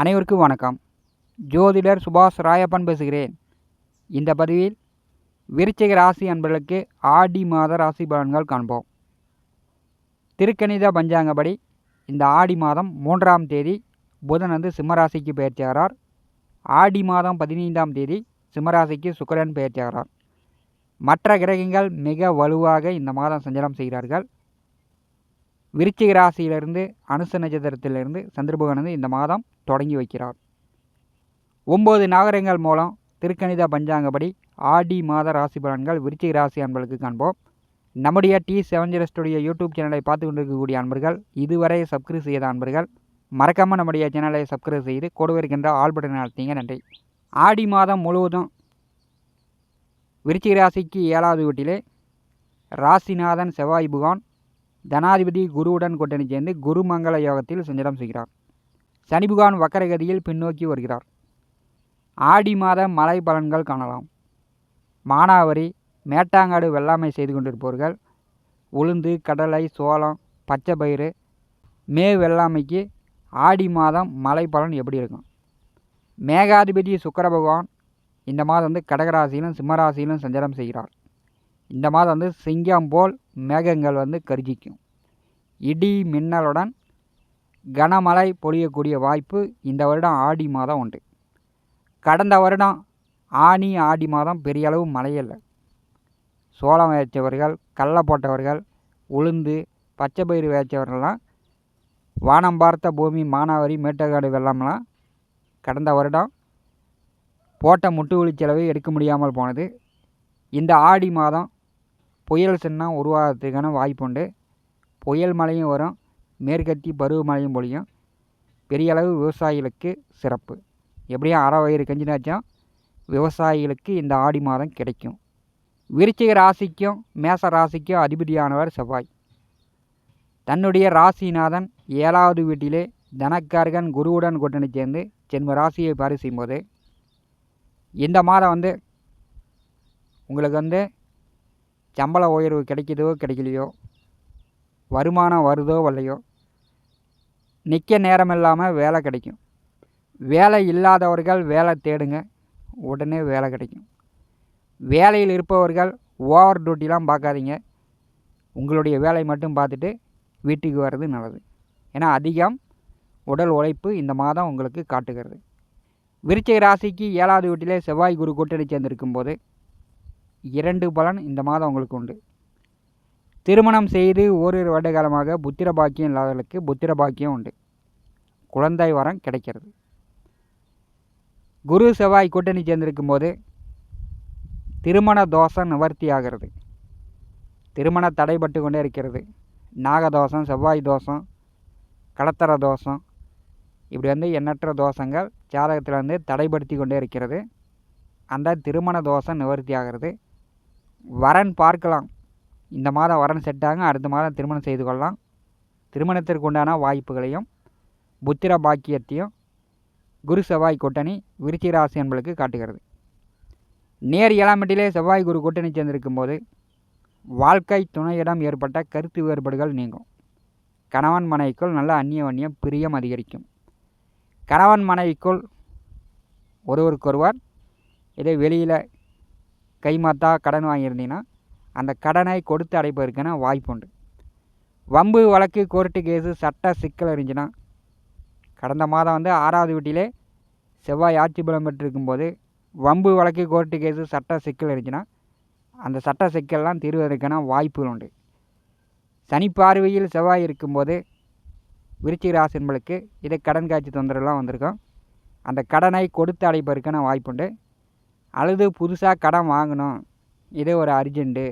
அனைவருக்கும் வணக்கம். ஜோதிடர் சுபாஷ் ராயப்பன் பேசுகிறேன். இந்த பதிவில் விருச்சிக ராசி அன்பர்களுக்கு ஆடி மாத ராசி பலன்கள் காண்போம். திருக்கணித பஞ்சாங்கப்படி இந்த ஆடி மாதம் மூன்றாம் தேதி புதன் வந்து சிம்மராசிக்கு பெயர்ச்சியாகிறார் ஆடி மாதம் பதினைந்தாம் தேதி சிம்மராசிக்கு சுக்கரன் பெயர்ச்சியாகிறார் மற்ற கிரகங்கள் மிக வலுவாக இந்த மாதம் சஞ்சலம் செய்கிறார்கள். விருச்சிக ராசியிலிருந்து அனுச நட்சத்திரத்திலிருந்து சந்திரபகன் இந்த மாதம் தொடங்கி வைக்கிறார். ஒம்பது நாகரங்கள் மூலம் திருக்கணித பஞ்சாங்கப்படி ஆடி மாத ராசி பலன்கள் விருச்சிக ராசி அன்பர்களுக்கு காண்போம். நம்முடைய T seven zero studio YouTube சேனலை பார்த்து கொண்டிருக்கக்கூடிய அன்பர்கள் இதுவரை சப்ஸ்கிரைப் செய்த அன்பர்கள் மறக்காமல் நம்முடைய சேனலை சப்ஸ்கிரைப் செய்து கொடுவிருக்கின்ற ஆல் பட்டன் அழுத்திங்க நன்றி. ஆடி மாதம் முழுவதும் விருச்சிக ராசிக்கு ஏழாவது வீட்டிலே ராசிநாதன் செவ்வாய் புகான் தனாதிபதி குருவுடன் கூட்டணி சேர்ந்து குருமங்கள யோகத்தில் சஞ்சலம் செய்கிறார். சனி புகான் வக்கரகதியில் பின்னோக்கி வருகிறார். ஆடி மாத மழை பலன்கள் காணலாம். மானாவரி மேட்டாங்காடு வெள்ளாமை செய்து கொண்டிருப்பவர்கள் உளுந்து கடலை சோளம் பச்சை பயிறு மே வெள்ளாமைக்கு ஆடி மாதம் மழை பலன் எப்படி இருக்கும்? மேகாதிபதி சுக்கர பகவான் இந்த மாதம் வந்து கடகராசியிலும் சிம்மராசியிலும் சஞ்சாரம் செய்கிறார். இந்த மாதம் வந்து சிங்கம் போல் மேகங்கள் வந்து கர்ஜிக்கும் இடி மின்னலுடன் கனமழை பொழியக்கூடிய வாய்ப்பு இந்த வருடம் ஆடி மாதம் உண்டு. கடந்த வருடம் ஆனி ஆடி மாதம் பெரிய அளவு மழையில்லை. சோளம் வேச்சவர்கள் கடலை போட்டவர்கள் உளுந்து பச்சை பயிறு வேச்சவர்கள்லாம் வானம் பார்த்த பூமி மானாவரி மேட்டக்காடு வெள்ளம்லாம் கடந்த வருடம் போட்ட முட்டு செலவை எடுக்க முடியாமல் போனது. இந்த ஆடி மாதம் புயல் சின்னம் உருவாகிறதுக்கான வாய்ப்புண்டு புயல் மழையும் வரும். மேற்கத்தி பருவமழையும் பொழியும். பெரிய அளவு விவசாயிகளுக்கு சிறப்பு. எப்படியும் அரை வயிறு கஞ்சினாச்சும் விவசாயிகளுக்கு இந்த ஆடி மாதம் கிடைக்கும். விருச்சிக ராசிக்கும் மேச ராசிக்கும் அதிபதியானவர் செவ்வாய். தன்னுடைய ராசிநாதன் ஏழாவது வீட்டிலே தனக்கார்கன் குருவுடன் கூட்டணி சேர்ந்து ஜென்ம ராசியை பாரி செய்யும்போது இந்த மாதம் வந்து உங்களுக்கு வந்து சம்பள உயர்வு கிடைக்குதோ கிடைக்கலையோ வருமானம் வருதோ வரலையோ நிற்க நேரம் இல்லாமல் வேலை கிடைக்கும். வேலை இல்லாதவர்கள் வேலை தேடுங்க உடனே வேலை கிடைக்கும். வேலையில் இருப்பவர்கள் ஓவர் டியூட்டிலாம் பார்க்காதீங்க. உங்களுடைய வேலை மட்டும் பார்த்துட்டு வீட்டுக்கு வர்றது நல்லது. ஏன்னா அதிகம் உடல் உழைப்பு இந்த மாதம் உங்களுக்கு காட்டுகிறது. விருச்சிக ராசிக்கு ஏழாவது வீட்டிலே செவ்வாய் குரு கூட்டணி சேர்ந்திருக்கும் போது இரண்டு பலன் இந்த மாதம் உங்களுக்கு உண்டு. திருமணம் செய்து ஓரிரு வருட காலமாக புத்திர பாக்கியம் இல்லாதவர்களுக்கு புத்திர பாக்கியம் உண்டு. குழந்தை வரம் கிடைக்கிறது. குரு செவ்வாய் கூட்டணி சேர்ந்திருக்கும் போது திருமண தோஷம் நிவர்த்தி ஆகிறது. திருமண தடைபட்டு கொண்டே இருக்கிறது. நாகதோஷம் செவ்வாய் தோஷம் கடத்தர தோஷம் இப்படி வந்து எண்ணற்ற தோஷங்கள் ஜாதகத்தில் வந்து தடைப்படுத்தி கொண்டே இருக்கிறது. அந்த திருமண தோஷம் நிவர்த்தி ஆகிறது. வரன் பார்க்கலாம். இந்த மாதம் வரன் செட் ஆகும் அடுத்த மாதம் திருமணம் செய்து கொள்ளலாம். திருமணத்திற்கு உண்டான வாய்ப்புகளையும் புத்திர பாக்கியத்தையும் குரு செவ்வாய் கூட்டணி விருச்சி ராசி என்பளுக்கு காட்டுகிறது. நேர் ஏழாமட்டிலே செவ்வாய் குரு கூட்டணி சேர்ந்திருக்கும் போது வாழ்க்கை துணையிடம் ஏற்பட்ட கருத்து வேறுபாடுகள் நீங்கும். கணவன் மனைவிக்குள் நல்ல அந்நிய வன்னியம் பிரியம் அதிகரிக்கும். கணவன் மனைவிக்குள் ஒருவருக்கொருவர் இதை வெளியில் கைமாத்தா கடன் வாங்கியிருந்தீங்கன்னா அந்த கடனை கொடுத்து அடைப்பதற்கான வாய்ப்பு உண்டு. வம்பு வழக்கு கோர்ட்டு கேஸு சட்ட சிக்கல் இருந்துச்சுன்னா கடந்த மாதம் வந்து ஆறாவது வீட்டிலே செவ்வாய் ஆட்சி பலம் பெற்றிருக்கும்போது வம்பு வழக்கு கோர்ட்டு கேஸு சட்ட சிக்கல் இருந்துச்சுன்னா அந்த சட்ட சிக்கல்லாம் தீர்வதற்கான வாய்ப்புகள் உண்டு. சனி பார்வையில் செவ்வாய் இருக்கும்போது விருச்சிக ராசின்பளுக்கு இதை கடன் காட்சி தொந்தரவுலாம் வந்திருக்கும். அந்த கடனை கொடுத்து அடைப்பதற்கான வாய்ப்புண்டு அல்லது புதுசாக கடன் வாங்கணும். இதே ஒரு அர்ஜெண்ட்டு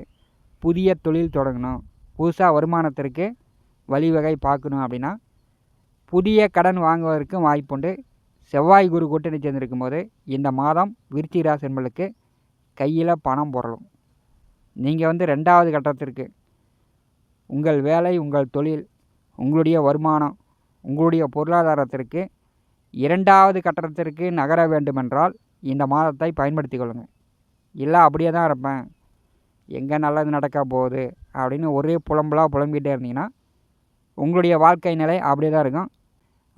புதிய தொழில் தொடங்கணும். புதுசாக வருமானத்திற்கு வழிவகை பார்க்கணும் அப்படின்னா புதிய கடன் வாங்குவதற்கும் வாய்ப்புண்டு. செவ்வாய் குரு கூட்டணி சேர்ந்திருக்கும் போது இந்த மாதம் விருச்சி ராசி என்பளுக்கு கையில் பணம் புரளும் நீங்கள் வந்து ரெண்டாவது கட்டத்திற்கு உங்கள் வேலை உங்கள் தொழில் உங்களுடைய வருமானம் உங்களுடைய பொருளாதாரத்திற்கு இரண்டாவது கட்டத்திற்கு நகர வேண்டுமென்றால் இந்த மாதத்தை பயன்படுத்தி கொள்ளுங்கள் இல்லை அப்படியே தான் இருப்பேன். எங்கே நல்லது நடக்க போகுது அப்படின்னு ஒரே புலம்பலாக புலம்பிகிட்டே இருந்தீங்கன்னா உங்களுடைய வாழ்க்கை நிலை அப்படியே தான் இருக்கும்.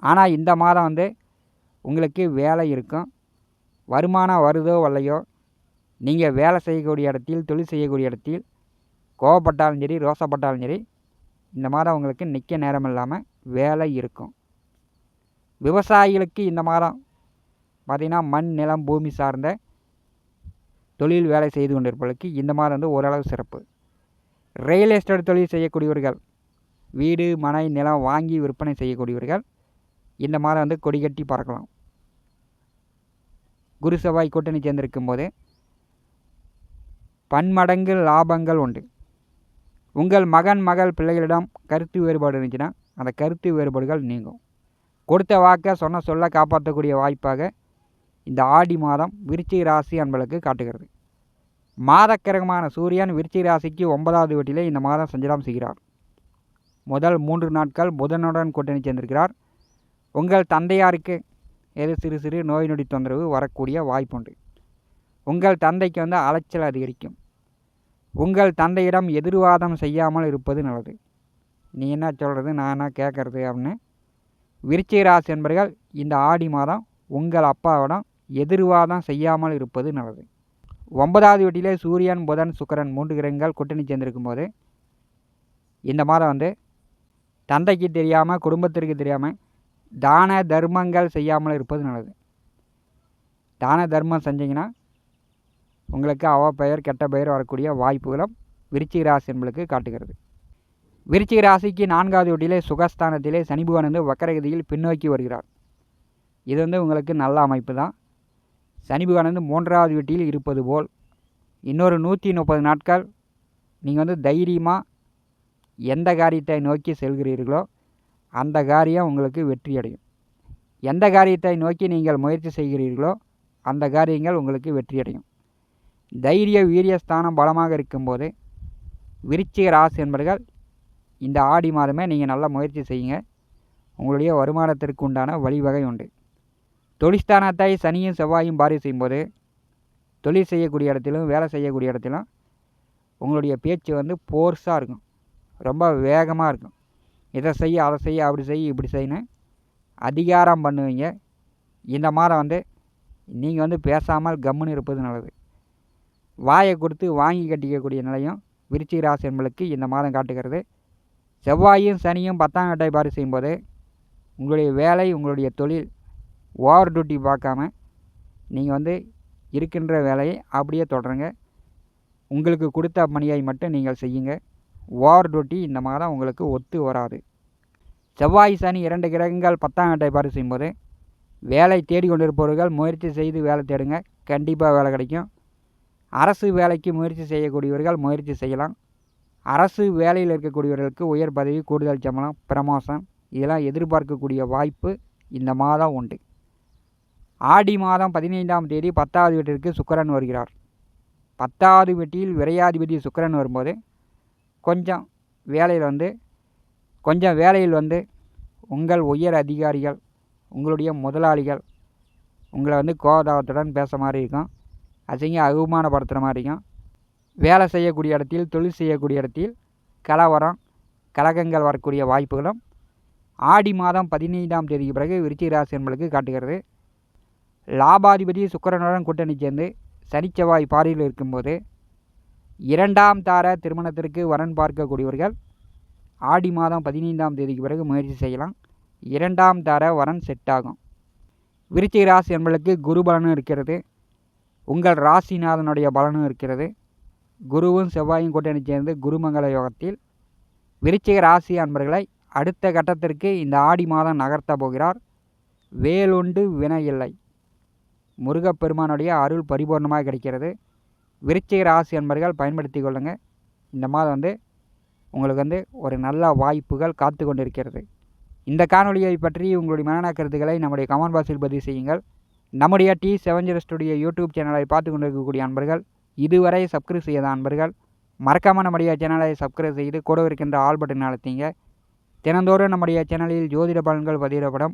ஆனால் இந்த மாதம் வந்து உங்களுக்கு வேலை இருக்கும். வருமானம் வருதோ வரலையோ நீங்கள் வேலை செய்யக்கூடிய இடத்தில் தொழில் செய்யக்கூடிய இடத்தில் கோவப்பட்டாலும் சரி ரோசப்பட்டாலும் சரி இந்த மாதம் உங்களுக்கு நிற்க நேரம் இல்லாமல் வேலை இருக்கும். விவசாயிகளுக்கு இந்த மாதம் பார்த்திங்கன்னா மண் நிலம் பூமி சார்ந்த தொழில் வேலை செய்து கொண்டிருப்பவர்களுக்கு இந்த மாதம் வந்து ஓரளவு சிறப்பு. ரியல் எஸ்டேட் தொழில் செய்யக்கூடியவர்கள் வீடு மனை நிலம் வாங்கி விற்பனை செய்யக்கூடியவர்கள் இந்த மாதம் வந்து கொடி கட்டி பறக்கலாம். குரு செவ்வாய் கூட்டணி சேர்ந்திருக்கும் போது பன்மடங்கு லாபங்கள் உண்டு. உங்கள் மகன் மகள் பிள்ளைகளிடம் கருத்து வேறுபாடு இருந்துச்சுன்னா அந்த கருத்து வேறுபாடுகள் நீங்கும். கொடுத்த வாக்கை சொன்ன சொல்ல காப்பாற்றக்கூடிய வாய்ப்பாக இந்த ஆடி மாதம் விருச்சிக ராசி அன்பளுக்கு காட்டுகிறது. மாதக்கிரகமான சூரியன் விருச்சிக ராசிக்கு ஒன்பதாவது வீட்டிலே இந்த மாதம் சஞ்சலம் செய்கிறார். முதல் மூன்று நாட்கள் புதனுடன் கூட்டணி சேர்ந்திருக்கிறார். உங்கள் தந்தையாருக்கு ஏதோ சிறு சிறு நோய் நொடி தொந்தரவு வரக்கூடிய வாய்ப்புண்டு உங்கள் தந்தைக்கு வந்து அலைச்சல் அதிகரிக்கும். உங்கள் தந்தையிடம் எதிர்வாதம் செய்யாமல் இருப்பது நல்லது. நீ என்ன சொல்கிறது நான் என்ன கேட்குறது அப்படின்னு. விருச்சிக ராசி என்பர்கள் இந்த ஆடி மாதம் உங்கள் அப்பாவிடம் எதிர்வாதம் செய்யாமல் இருப்பது நல்லது. ஒன்பதாவது வீட்டிலே சூரியன் புதன் சுக்கரன் மூன்று கிரகங்கள் கூட்டணி சேர்ந்திருக்கும் போது இந்த மாதம் வந்து தந்தைக்கு தெரியாமல் குடும்பத்திற்கு தெரியாமல் தான தர்மங்கள் செய்யாமல் இருப்பது நல்லது. தான தர்மம் செஞ்சிங்கன்னா உங்களுக்கு அவ பெயர் கெட்ட பெயர் வரக்கூடிய வாய்ப்புகளும் விருச்சிக ராசி என்பளுக்கு காட்டுகிறது. விருச்சிக ராசிக்கு நான்காவது வீட்டிலே சுகஸ்தானத்திலே சனி பகவான் வந்து வக்கரகதியில் பின்னோக்கி வருகிறார். இது வந்து உங்களுக்கு நல்ல அமைப்பு தான். சனி பகவான் மூன்றாவது வீட்டில் இருப்பது போல் இன்னொரு நூற்றி முப்பது நாட்கள் நீங்கள் வந்து தைரியமாக எந்த காரியத்தை நோக்கி செல்கிறீர்களோ அந்த காரியம் உங்களுக்கு வெற்றி அடையும் எந்த காரியத்தை நோக்கி நீங்கள் முயற்சி செய்கிறீர்களோ அந்த காரியங்கள் உங்களுக்கு வெற்றி அடையும் தைரிய வீரியஸ்தானம் பலமாக இருக்கும்போது விருச்சிக ராசி என்பர்கள் இந்த ஆடி மாதமே நீங்கள் நல்லா முயற்சி செய்யுங்க. உங்களுடைய வருமானத்திற்கு உண்டான வழிவகை உண்டு. தொழிஸ்தானத்தை சனியும் செவ்வாயும் பாரி செய்யும்போது தொழில் செய்யக்கூடிய இடத்திலும் வேலை செய்யக்கூடிய இடத்திலும் உங்களுடைய பேச்சு வந்து போர்ஸாக இருக்கும். ரொம்ப வேகமாக இருக்கும். இதை செய்ய அதை செய்ய அப்படி செய்ய இப்படி செய்யணும் அதிகாரம் பண்ணுவீங்க. இந்த மாதம் வந்து நீங்கள் வந்து பேசாமல் கம்முன்னு இருப்பது நல்லது. வாயை கொடுத்து வாங்கி கட்டிக்கக்கூடிய நிலையும் விருச்சிக ராசி என்பளுக்கு இந்த மாதம் காட்டுகிறது. செவ்வாயும் சனியும் பத்தாம் வீட்டை பாரி செய்யும்போது உங்களுடைய வேலை உங்களுடைய தொழில் ஓவர் டியூட்டி பார்க்காம நீங்கள் வந்து இருக்கின்ற வேலையை அப்படியே தொடருங்க. உங்களுக்கு கொடுத்த பணியை மட்டும் நீங்கள் செய்யுங்க. ஓவர் டியூட்டி இந்த மாதம் உங்களுக்கு ஒத்து வராது. செவ்வாய் சனி இரண்டு கிரகங்கள் பத்தாம் வீட்டை பாரி செய்யும்போது வேலை தேடி கொண்டிருப்பவர்கள் முயற்சி செய்து வேலை தேடுங்க. கண்டிப்பாக வேலை கிடைக்கும். அரசு வேலைக்கு முயற்சி செய்யக்கூடியவர்கள் முயற்சி செய்யலாம். அரசு வேலையில் இருக்கக்கூடியவர்களுக்கு உயர் பதவி கூடுதல் சம்பளம் ப்ரமோஷன் இதெல்லாம் எதிர்பார்க்கக்கூடிய வாய்ப்பு இந்த மாதம் உண்டு. ஆடி மாதம் பதினைந்தாம் தேதி பத்தாவது வீட்டிற்கு சுக்கரன் வருகிறார். பத்தாவது வீட்டில் விரையாதிபதி சுக்கரன் வரும்போது கொஞ்சம் வேலையில் வந்து கொஞ்சம் வேலையில் வந்து உங்கள் உயர் அதிகாரிகள் உங்களுடைய முதலாளிகள் உங்களை வந்து கோதாபத்துடன் பேச மாதிரி இருக்கும். அசிங்க அவமானப்படுத்துகிற மாதிரி இருக்கும். வேலை செய்யக்கூடிய இடத்தில் தொழில் செய்யக்கூடிய இடத்தில் கலவரம் கலகங்கள் வரக்கூடிய வாய்ப்புகளும் ஆடி மாதம் பதினைந்தாம் தேதிக்கு பிறகு விருச்சிக ராசி என்பளுக்கு காட்டுகிறது. லாபாதிபதி சுக்கரனுடன் கூட்டணி சேர்ந்து சனிச்செவ்வாய் பாரியில் இருக்கும்போது இரண்டாம் தார திருமணத்திற்கு வரன் பார்க்கக்கூடியவர்கள் ஆடி மாதம் பதினைந்தாம் தேதிக்கு பிறகு முயற்சி செய்யலாம். இரண்டாம் தார வரன் செட் ஆகும். விருச்சிக ராசி என்பளுக்கு குரு பலனும் இருக்கிறது. உங்கள் ராசிநாதனுடைய பலனும் இருக்கிறது. குருவும் செவ்வாயும் கூட்டணி சேர்ந்து குருமங்கல யோகத்தில் விருச்சிக ராசி அன்பர்களை அடுத்த கட்டத்திற்கு இந்த ஆடி மாதம் நகர்த்த போகிறார். வேலுண்டு வினை இல்லை. முருகப்பெருமானுடைய அருள் பரிபூர்ணமாக கிடைக்கிறது. விருச்சிக ராசி அன்பர்கள் பயன்படுத்தி கொள்ளுங்கள் இந்த மாதம் வந்து உங்களுக்கு வந்து ஒரு நல்ல வாய்ப்புகள் காத்து கொண்டிருக்கிறது. இந்த காணொலியை பற்றி உங்களுடைய மனநல கருத்துக்களை நம்முடைய கமெண்ட் பாக்ஸில் பதிவு செய்யுங்கள். நம்முடைய T seven zero studio YouTube சேனலை பார்த்து கொண்டிருக்கக்கூடிய அன்பர்கள் இதுவரை சப்ஸ்கிரைப் செய்யாத அன்பர்கள் மறக்காமல் நம்முடைய சேனலை சப்ஸ்கிரைப் செய்து கூட இருக்கின்ற ஆல் பட்டன் அழுத்திங்க. தினந்தோறும் நம்முடைய சேனலில் ஜோதிட பலன்கள் பதிவிடப்படும்.